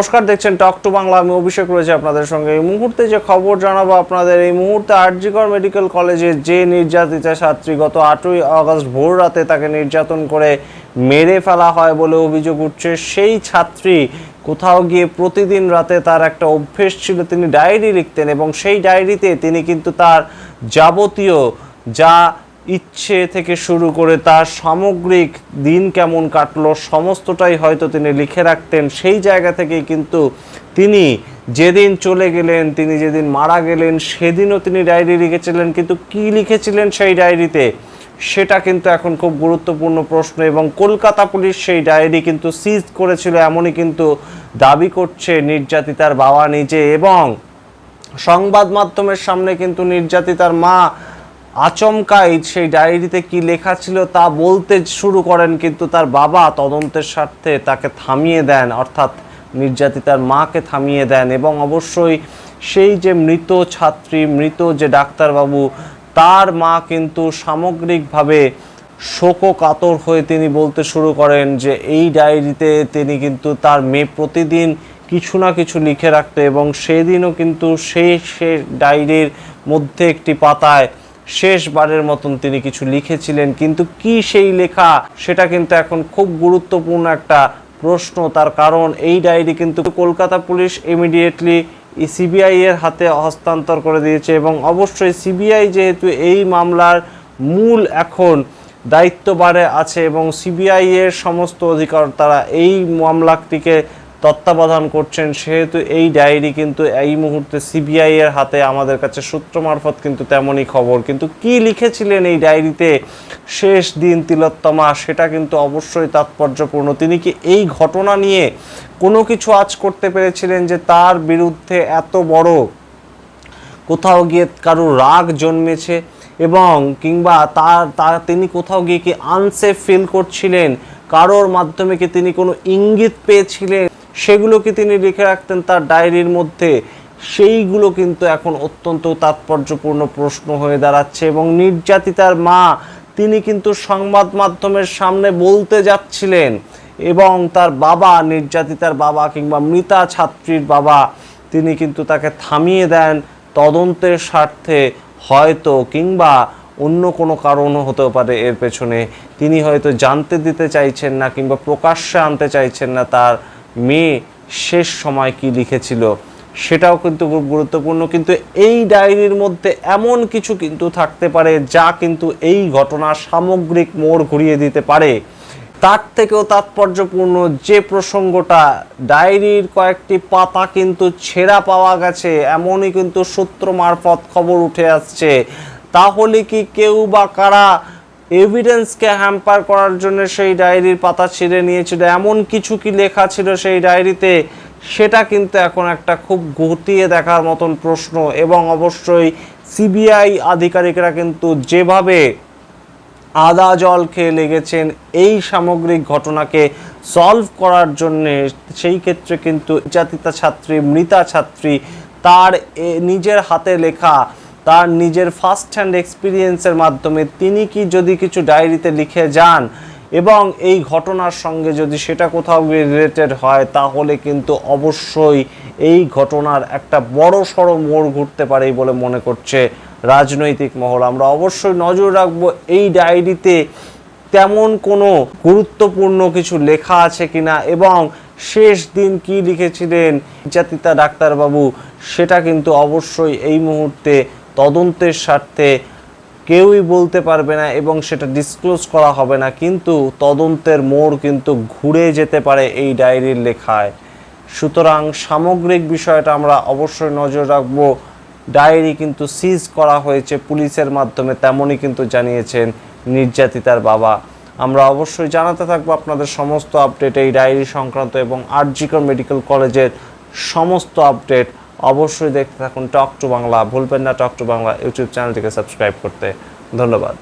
নমস্কার, দেখছেন টক টু বাংলা আমি অভিষেক রয়েছে আপনাদের সঙ্গে। এই মুহূর্তে যে খবর জানাব আপনাদের, এই মুহূর্তে আরজিকর মেডিকেল কলেজে যে নির্যাতিতা ছাত্রী গত আটই আগস্ট ভোর রাতে তাকে নির্যাতন করে মেরে ফেলা হয় বলে অভিযোগ উঠছে, সেই ছাত্রী কোথাও গিয়ে প্রতিদিন রাতে তার একটা অভ্যেস ছিল, তিনি ডায়েরি লিখতেন এবং সেই ডায়েরিতে তিনি কিন্তু তার যাবতীয় যা ইচ্ছে থেকে শুরু করে তার সামগ্রিক দিন কেমন কাটলো, সমস্তটাই হয়তো তিনি লিখে রাখতেন। সেই জায়গা থেকেই কিন্তু তিনি যেদিন চলে গেলেন, তিনি যেদিন মারা গেলেন, সেদিনও তিনি ডায়েরি লিখেছিলেন। কিন্তু কি লিখেছিলেন সেই ডায়েরিতে? সেটা কিন্তু এখন খুব গুরুত্বপূর্ণ প্রশ্ন এবং কলকাতা পুলিশ সেই ডায়েরি কিন্তু সিজ করেছিল, এমনই কিন্তু দাবি করছে নির্যাতিতার বাবা নিজে এবং সংবাদ মাধ্যমের সামনে কিন্তু নির্যাতিতার মা আচমকাই সেই ডায়েরিতে কি লেখা ছিল তা বলতে শুরু করেন কিন্তু তার বাবা তদন্তের স্বার্থে তাকে থামিয়ে দেন, অর্থাৎ নির্যাতিতার মাকে থামিয়ে দেন এবং অবশ্যই সেই যে মৃত ছাত্রী, মৃত যে ডাক্তারবাবু, তার মা কিন্তু সামগ্রিকভাবে শোককাতর হয়ে তিনি বলতে শুরু করেন যে এই ডায়েরিতে তিনি কিন্তু তার মেয়ে প্রতিদিন কিছু না কিছু লিখে রাখতো এবং সেদিনও কিন্তু সেই সে ডায়েরির মধ্যে একটি পাতায় শেষবারের মতন তিনি কিছু লিখেছিলেন, কিন্তু কি সেই লেখা, সেটা কিন্তু এখন খুব গুরুত্বপূর্ণ একটা প্রশ্ন। তার কারণ, এই ডায়েরি কিন্তু কলকাতা পুলিশ ইমিডিয়েটলি সিবিআই এর হাতে হস্তান্তর করে দিয়েছে এবং অবশ্যই সিবিআই যেহেতু এই মামলার মূল এখন দায়িত্ববারে আছে এবং সিবিআই এর সমস্ত অধিকার, তারা এই মামলাটিকে তত্ত্বাবধান করছেন, সেহেতু এই ডায়েরি কিন্তু এই মুহূর্তে সিবিআই এর হাতে, আমাদের কাছে সূত্র মারফত কিন্তু তেমনই খবর। কিন্তু কি লিখেছিলেন এই ডায়েরিতে? শেষ দিন তিলোত্তমা, সেটা কিন্তু অবশ্যই তাৎপর্যপূর্ণ। তিনি কি এই ঘটনা নিয়ে কোনো কিছু আজ করতে পেরেছিলেন যে তার বিরুদ্ধে এত বড় কোথাও গিয়ে কারও রাগ জন্মেছে এবং কিংবা তার তার তিনি কোথাও গিয়ে কি আনসেফ ফিল করছিলেন? কারোর মাধ্যমে কি তিনি কোনো ইঙ্গিত পেয়েছিলেন? সেগুলো কি তিনি লিখে রাখতেন তার ডায়েরির মধ্যে। সেইগুলো কিন্তু এখন অত্যন্ত তাৎপর্যপূর্ণ প্রশ্ন হয়ে দাঁড়াচ্ছে এবং নির্যাতিতার মা তিনি কিন্তু সংবাদ মাধ্যমের সামনে বলতে যাচ্ছিলেন এবং তার বাবা, নির্যাতিতার বাবা কিংবা মৃতা ছাত্রীর বাবা তিনি কিন্তু তাকে থামিয়ে দেন তদন্তের স্বার্থে হয়তো কিংবা অন্য কোনো কারণও হতে পারে এর পেছনে। তিনি হয়তো জানতে দিতে চাইছেন না কিংবা প্রকাশ্যে আনতে চাইছেন না তার মেয়ে শেষ সময় কি লিখেছিল সেটাও কিন্তু খুব গুরুত্বপূর্ণ। কিন্তু এই ডায়েরির মধ্যে এমন কিছু কিন্তু থাকতে পারে যা কিন্তু এই ঘটনার সামগ্রিক মোড় ঘুরিয়ে দিতে পারে। তার থেকেও তাৎপর্যপূর্ণ যে প্রসঙ্গটা, ডায়েরির কয়েকটি পাতা কিন্তু ছেঁড়া পাওয়া গেছে, এমনই কিন্তু সূত্র মারফত খবর উঠে আসছে। তাহলে কি কেউ বা কারা এভিডেন্সকে হ্যাম্পার করার জন্য সেই ডায়েরির পাতা ছিঁড়ে নিয়েছিল। এমন কিছু কি লেখা ছিল সেই ডায়েরিতে সেটা কিন্তু এখন একটা খুব গতিয়ে দেখার মতন প্রশ্ন এবং অবশ্যই সিবিআই আধিকারিকরা কিন্তু যেভাবে আদা জল খেয়ে লেগেছেন, এই সামগ্রিক ঘটনাকে সলভ করার জন্যে, সেই ক্ষেত্রে কিন্তু জাতিতা ছাত্রী, মৃতা ছাত্রী তার নিজের হাতে লেখা তার নিজের ফার্স্ট হ্যান্ড এক্সপিরিয়েন্সের মাধ্যমে তিনি কি যদি কিছু ডায়েরিতে লিখে যান এবং এই ঘটনার সঙ্গে যদি সেটা কোথাও রিলেটেড হয়, তাহলে কিন্তু অবশ্যই এই ঘটনার একটা বড় সড়ো মোড় ঘুরতে পারে বলে মনে করছে রাজনৈতিক মহল। আমরা অবশ্যই নজর রাখব এই ডায়েরিতে তেমন কোনো গুরুত্বপূর্ণ কিছু লেখা আছে কিনা এবং শেষ দিন কি লিখেছিলেন, জাতিতা ডাক্তারবাবু, সেটা কিন্তু অবশ্যই এই মুহূর্তে তদন্তের স্বার্থে কেউই বলতে পারবে না এবং সেটা ডিসক্লোজ করা হবে না, কিন্তু তদন্তের মোড় কিন্তু ঘুরে যেতে পারে এই ডায়েরির লেখায়। সুতরাং সামগ্রিক বিষয়টা আমরা অবশ্যই নজর রাখব। ডায়েরি কিন্তু সিজ করা হয়েছে, পুলিশের মাধ্যমে তেমনই কিন্তু জানিয়েছেন নির্যাতিতার বাবা। আমরা অবশ্যই জানাতে থাকব আপনাদের সমস্ত আপডেট এই ডায়েরি সংক্রান্ত এবং আরজিকর মেডিকেল কলেজের সমস্ত আপডেট অবশ্যই দেখতে থাকুন টক টু বাংলা। ভুলবেন না টক টু বাংলা ইউটিউব চ্যানেলটিকে সাবস্ক্রাইব করতে। ধন্যবাদ।